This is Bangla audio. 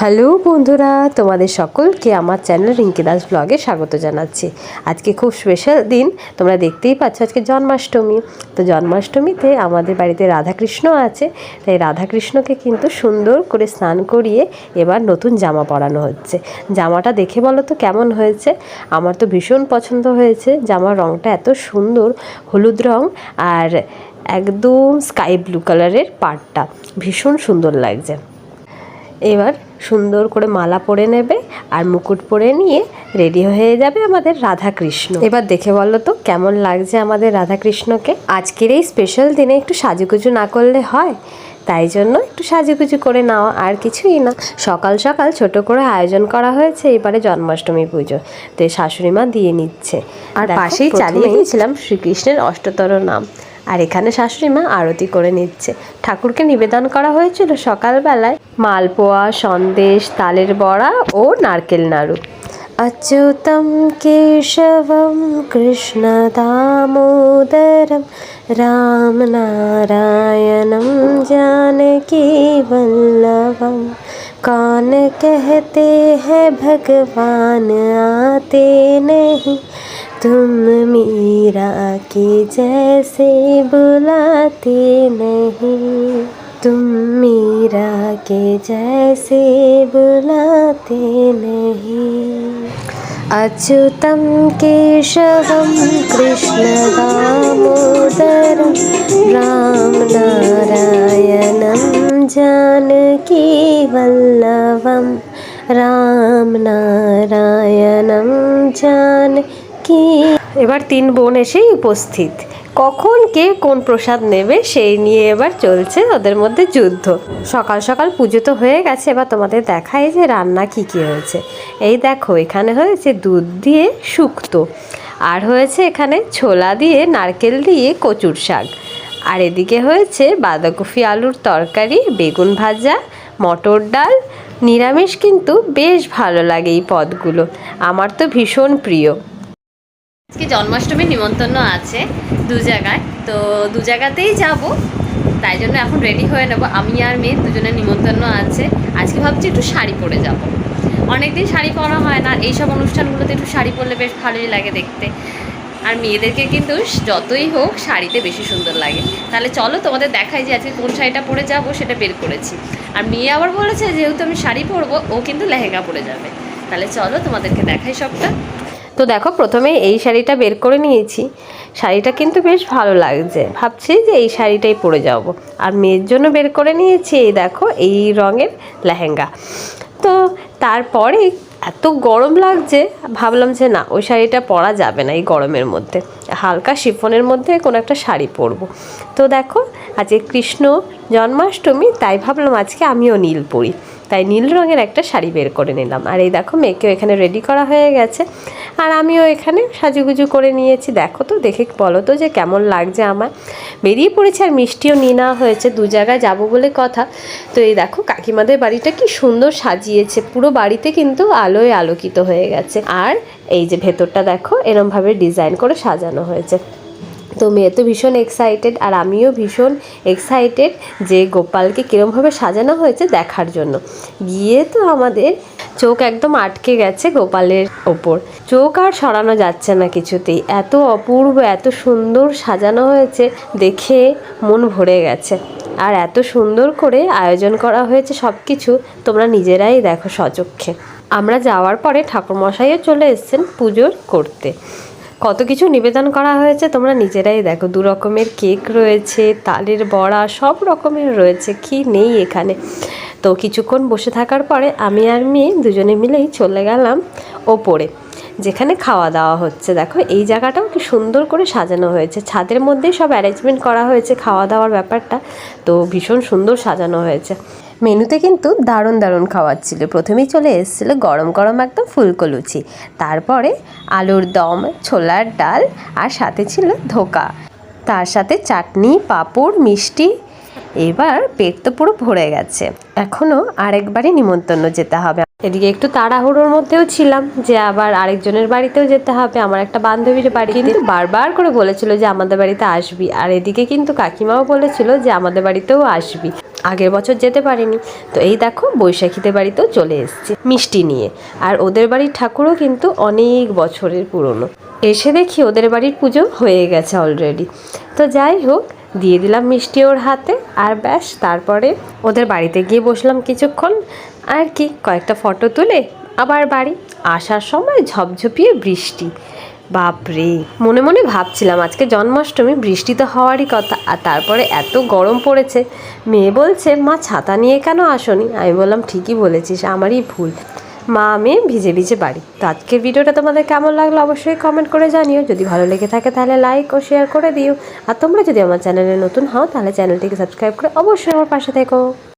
হ্যালো বন্ধুরা, তোমাদের সকলকে আমার চ্যানেল রিঙ্কি দাস ব্লগে স্বাগত জানাচ্ছি। আজকে খুব স্পেশাল দিন, তোমরা দেখতেই পাচ্ছ আজকে জন্মাষ্টমী। তো জন্মাষ্টমীতে আমাদের বাড়িতে রাধাকৃষ্ণ আছে, তাই রাধাকৃষ্ণকে কিন্তু সুন্দর করে স্নান করিয়ে এবার নতুন জামা পরানো হচ্ছে। জামাটা দেখে বলো তো কেমন হয়েছে? আমার তো ভীষণ পছন্দ হয়েছে, জামার রঙটা এত সুন্দর, হলুদ রং আর একদম স্কাই ব্লু কালারের পাটটা ভীষণ সুন্দর লাগছে। এবার সুন্দর করে মালা পরে নেবে আর মুকুট পরে নিয়ে রেডি হয়ে যাবে আমাদের রাধাকৃষ্ণ। এবার দেখে বলো তো কেমন লাগছে আমাদের রাধাকৃষ্ণকে? আজকের এই স্পেশাল দিনে একটু সাজুগুজু না করলে হয়? তাই জন্য একটু সাজুগুজু করে নেওয়া আর কিছুই না। সকাল সকাল ছোট করে আয়োজন করা হয়েছে এবারে জন্মাষ্টমী পুজো। তো এই শাশুড়ি মা দিয়ে নিচ্ছে। আর পাশেই চালিয়ে দিয়েছিলাম শ্রীকৃষ্ণের অষ্টতর নাম। আর এখানে শাশুড়ি মা আরতি করে নিচ্ছে। ঠাকুরকে নিবেদন করা হয়েছিল সকালবেলায়। মালপোয়া সন্দেশ তালের বড়া ও নারকেল নাড়ু अच्युतं केशवं कृष्णदामोदरं रामनारायणं जानकीवल्लभं कौन कहते हैं भगवान आते नहीं तुम मीरा के जैसे बुलाते नहीं तुम मीरा के जैसे बुलाते नहीं अच्युतं केशवं कृष्णदामोदरं रामनारायणं जानकीवल्लभं রামনারায়ণম জানকী এবার তিন বোন এসেই উপস্থিত কখন কে কোন প্রসাদ নেবে সেই নিয়ে এবার চলছে ওদের মধ্যে যুদ্ধ। সকাল সকাল পুজো তো হয়ে গেছে, এবার তোমাদের দেখাই যে রান্না কি কি হয়েছে। এই দেখো, এখানে হয়েছে দুধ দিয়ে শুক্তো, আর হয়েছে এখানে ছোলা দিয়ে নারকেল দিয়ে কচুর শাক, আর এদিকে হয়েছে বাঁধাকপি আলুর তরকারি, বেগুন ভাজা, মটর ডাল, নিরামিষ কিন্তু বেশ ভালো লাগে এই পদগুলো। আমার তো ভীষণ প্রিয়। আজকে জন্মাষ্টমীর নিমন্ত্রণ আছে দু জায়গায়। তো দু জায়গাতেই যাব। তাই জন্য এখন রেডি হয়ে নেব। আমি আর মেয়ে দুজনের নিমন্ত্রণ আছে। আজকে ভাবছি একটু শাড়ি পরে যাব। অনেকদিন শাড়ি পরা হয় না। এইসব অনুষ্ঠানগুলোতে একটু শাড়ি পরলে বেশ ভালোই লাগে দেখতে। আর মেয়েদেরকে কিন্তু যতই হোক শাড়িতে বেশি সুন্দর লাগে। তাহলে চলো তোমাদের দেখাই যে আজকে কোন শাড়িটা পরে যাব, সেটা বের করেছি। আর মেয়ে আবার বলেছে, যেহেতু আমি শাড়ি পরবো, ও কিন্তু লেহেঙ্গা পরে যাবে। তাহলে চলো তোমাদেরকে দেখাই সবটা। তো দেখো, প্রথমে এই শাড়িটা বের করে নিয়েছি। শাড়িটা কিন্তু বেশ ভালো লাগছে। ভাবছি যে এই শাড়িটাই পরে যাব। আর মেয়ের জন্য বের করে নিয়েছি এই দেখো, এই রঙের লেহেঙ্গা। তো তারপরে এত গরম লাগছে, ভাবলাম যে না, ওই শাড়িটা পরা যাবে না এই গরমের মধ্যে। হালকা শিফনের মধ্যে কোনো একটা শাড়ি পরবো। তো দেখো, আজকে কৃষ্ণ জন্মাষ্টমী, তাই ভাবলাম আজকে আমিও নীল পরি। তাই নীল রঙের একটা শাড়ি বের করে নিলাম। আর এই দেখো, মেয়েকেও এখানে রেডি করা হয়ে গেছে। আর আমিও এখানে সাজুগুজু করে নিয়েছি। দেখো তো, দেখে বলো তো যে কেমন লাগছে আমার। বেরিয়ে পড়েছে আর মিষ্টিও নিয়ে নেওয়া হয়েছে। দু জায়গায় যাব বলে কথা। তো এই দেখো, কাকিমাদের বাড়িটা কি সুন্দর সাজিয়েছে। পুরো বাড়িতে কিন্তু আলোয় আলোকিত হয়ে গেছে। আর এই যে ভেতরটা দেখো, এরমভাবে ডিজাইন করে সাজানো হয়েছে। তো মেয়ে তো ভীষণ এক্সাইটেড আর আমিও ভীষণ এক্সাইটেড যে গোপালকে কীরমভাবে সাজানো হয়েছে দেখার জন্য। গিয়ে তো আমাদের চোখ একদম আটকে গেছে গোপালের ওপর। চোখ আর সরানো যাচ্ছে না কিছুতেই। এত অপূর্ব, এত সুন্দর সাজানো হয়েছে দেখে মন ভরে গেছে। আর এত সুন্দর করে আয়োজন করা হয়েছে সব কিছু তোমরা নিজেরাই দেখো সচক্ষে আমরা যাওয়ার পরে ঠাকুরমশাইও চলে এসেছেন পুজোর করতে। কত কিছু নিবেদন করা হয়েছে তোমরা নিজেরাই দেখো। দু রকমের কেক রয়েছে, তালের বড়া, সব রকমের রয়েছে। কি নেই এখানে? তো কিছুক্ষণ বসে থাকার পরে আমি আর মেয়ে দুজনে মিলেই চলে গেলাম ওপরে, যেখানে খাওয়া দাওয়া হচ্ছে। দেখো, এই জায়গাটাও কি সুন্দর করে সাজানো হয়েছে। ছাদের মধ্যেই সব অ্যারেঞ্জমেন্ট করা হয়েছে খাওয়া দাওয়ার ব্যাপারটা, তো ভীষণ সুন্দর সাজানো হয়েছে। মেনুতে কিন্তু দারুণ দারুণ খাবার ছিল। প্রথমেই চলে এসেছিল গরম গরম একদম ফুলকো লুচি, তারপরে আলুর দম, ছোলার ডাল, আর সাথে ছিল ধোকা। তার সাথে চাটনি, পাঁপড়, মিষ্টি এবার পেট তো পুরো ভরে গেছে। এখনও আরেকবারই নিমন্ত্রণ যেতে হবে। এদিকে একটু তাড়াহুড়োর মধ্যেও ছিলাম যে আবার আরেকজনের বাড়িতেও যেতে হবে। আমার একটা বান্ধবীর বাড়ি কিন্তু বারবার করে বলেছিল যে, আমাদের বাড়িতে আসবি। আর এদিকে কিন্তু কাকিমাও বলেছিল যে, আমাদের বাড়িতেও আসবি। আগের বছর যেতে পারিনি। তো এই দেখো, বৈশাখীদের বাড়িতেও চলে এসেছি মিষ্টি নিয়ে। আর ওদের বাড়ির ঠাকুরও কিন্তু অনেক বছরের পুরনো। এসে দেখি ওদের বাড়ির পুজো হয়ে গেছে অলরেডি তো যাই হোক দিয়ে দিলাম মিষ্টি ওর হাতে, আর ব্যাস, তারপরে ওদের বাড়িতে গিয়ে বসলাম কিছুক্ষণ। আর কি, কয়েকটা ফটো তুলে আবার বাড়ি। আসার সময় ঝপঝপিয়ে বৃষ্টি। বাপরে, মনে মনে ভাবছিলাম আজকে জন্মাষ্টমী, বৃষ্টি তো হওয়ারই কথা। আর তারপরে এত গরম পড়েছে। মেয়ে বলছে, মা, ছাতা নিয়ে কেন আসনি? আমি বললাম, ঠিকই বলেছিস, আমারই ভুল। মা, আমি ভিজে ভিজে বাড়ি। তো আজকের ভিডিওটা তোমাদের কেমন লাগল অবশ্যই কমেন্ট করে জানিও। যদি ভালো লেগে থাকে তাহলে লাইক ও শেয়ার করে দিও। আর তোমরা যদি আমার চ্যানেলে নতুন হও, তাহলে চ্যানেলটিকে সাবস্ক্রাইব করে অবশ্যই আমার পাশে থেকো।